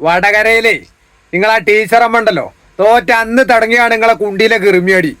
വടകരയിലേ നിങ്ങൾ ആ ടീച്ചറമ്മ ഉണ്ടല്ലോ. തോറ്റ അന്ന് തുടങ്ങിയാണ് നിങ്ങളെ കുണ്ടിയിലെ കിറുമിയടി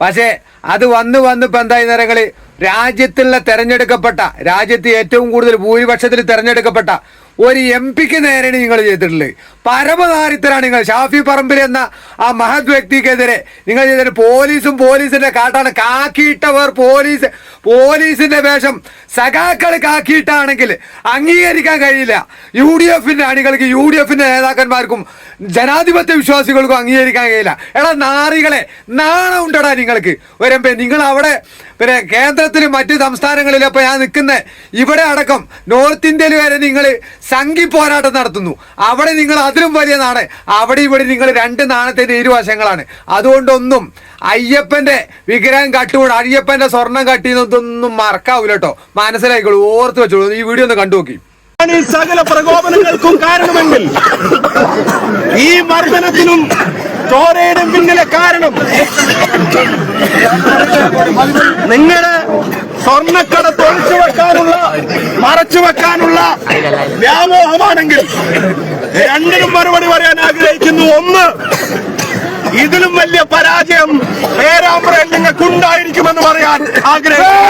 പക്ഷേ അത് വന്ന് വന്ന് ഇപ്പം എന്തായി നേരങ്ങളിൽ രാജ്യത്തുള്ള തെരഞ്ഞെടുക്കപ്പെട്ട രാജ്യത്ത് ഏറ്റവും കൂടുതൽ ഭൂരിപക്ഷത്തിൽ തെരഞ്ഞെടുക്കപ്പെട്ട ഒരു എം പിക്ക് നേരെയാണ് നിങ്ങൾ ചെയ്തിട്ടുള്ളത്. പരമദാരിദ്രാണ് നിങ്ങൾ. ഷാഫി പറമ്പിൽ എന്ന ആ മഹത് വ്യക്തിക്കെതിരെ നിങ്ങൾ ചെയ്തിട്ട് പോലീസും പോലീസിന്റെ കാട്ടാണ്. കാക്കിയിട്ടവർ പോലീസ് പോലീസിന്റെ വേഷം സഖാക്കൾ കാക്കിയിട്ടാണെങ്കിൽ അംഗീകരിക്കാൻ കഴിയില്ല. യു ഡി എഫിന്റെ അണികൾക്ക് യു ഡി എഫിന്റെ നേതാക്കന്മാർക്കും ജനാധിപത്യ വിശ്വാസികൾക്കും അംഗീകരിക്കാൻ കഴിയില്ല. എടാ നാറികളെ നാണം ഉണ്ടടാ നിങ്ങൾക്ക്. ഒരു നിങ്ങൾ അവിടെ പിന്നെ കേന്ദ്രത്തിലും മറ്റ് സംസ്ഥാനങ്ങളിലും ഇപ്പൊ ഞാൻ നിൽക്കുന്ന ഇവിടെ അടക്കം നോർത്ത് ഇന്ത്യയിൽ വരെ നിങ്ങൾ സംഘി പോരാട്ടം നടത്തുന്നു. അവിടെ നിങ്ങൾ അതിലും വലിയ നാണ് അവിടെ ഇവിടെ നിങ്ങൾ രണ്ട് നാണത്തിന്റെ ഇരുവശങ്ങളാണ്. അതുകൊണ്ടൊന്നും അയ്യപ്പന്റെ വിഗ്രഹം കട്ടുകൂട. അയ്യപ്പന്റെ സ്വർണം കട്ടിയെന്നൊന്നും മറക്കാവൂല കേട്ടോ. മനസ്സിലായിക്കോളൂ ഓർത്ത് വെച്ചോളൂ. ഈ വീഡിയോ ഒന്ന് കണ്ടു നോക്കി. ആണ് ഈ സകല പ്രകോപനങ്ങൾക്കും കാരണമെങ്കിൽ ഈ മർദ്ദനത്തിനും ചോരയുടെ പിന്നിലെ കാരണം നിങ്ങൾ സ്വർണക്കട തൊഴിച്ചു വെക്കാനുള്ള മറച്ചു വെക്കാനുള്ള വ്യാമോഹമാണെങ്കിൽ രണ്ടിനും മറുപടി പറയാൻ ആഗ്രഹിക്കുന്നു. ഒന്ന് ഇതിലും വലിയ പരാജയം പേരാമ്പ്രയിൽ നിങ്ങൾക്കുണ്ടായിരിക്കുമെന്ന് പറയാൻ ആഗ്രഹിക്കുന്നു.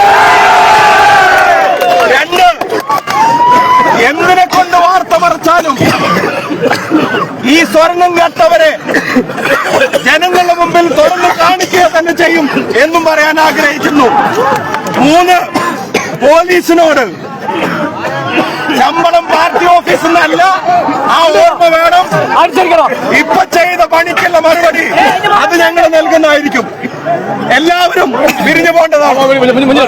രണ്ട് എന്തിനെ കൊണ്ട് വാർത്ത മറച്ചാലും ഈ സ്വർണം കേട്ടവരെ ജനങ്ങളുടെ മുമ്പിൽ തുറന്നു കാണിക്കുക തന്നെ ചെയ്യും എന്നും പറയാൻ ആഗ്രഹിക്കുന്നു. മൂന്ന് പോലീസിനോട് ശമ്പളം പാർട്ടി ഓഫീസിൽ നിന്നല്ല ആ ഓർമ്മ വേണം. ഇപ്പൊ ചെയ്ത പണിക്കുള്ള മറുപടി അത് ഞങ്ങൾ നൽകുന്നതായിരിക്കും. എല്ലാവരും പിരിഞ്ഞു പോകേണ്ടതാണ്.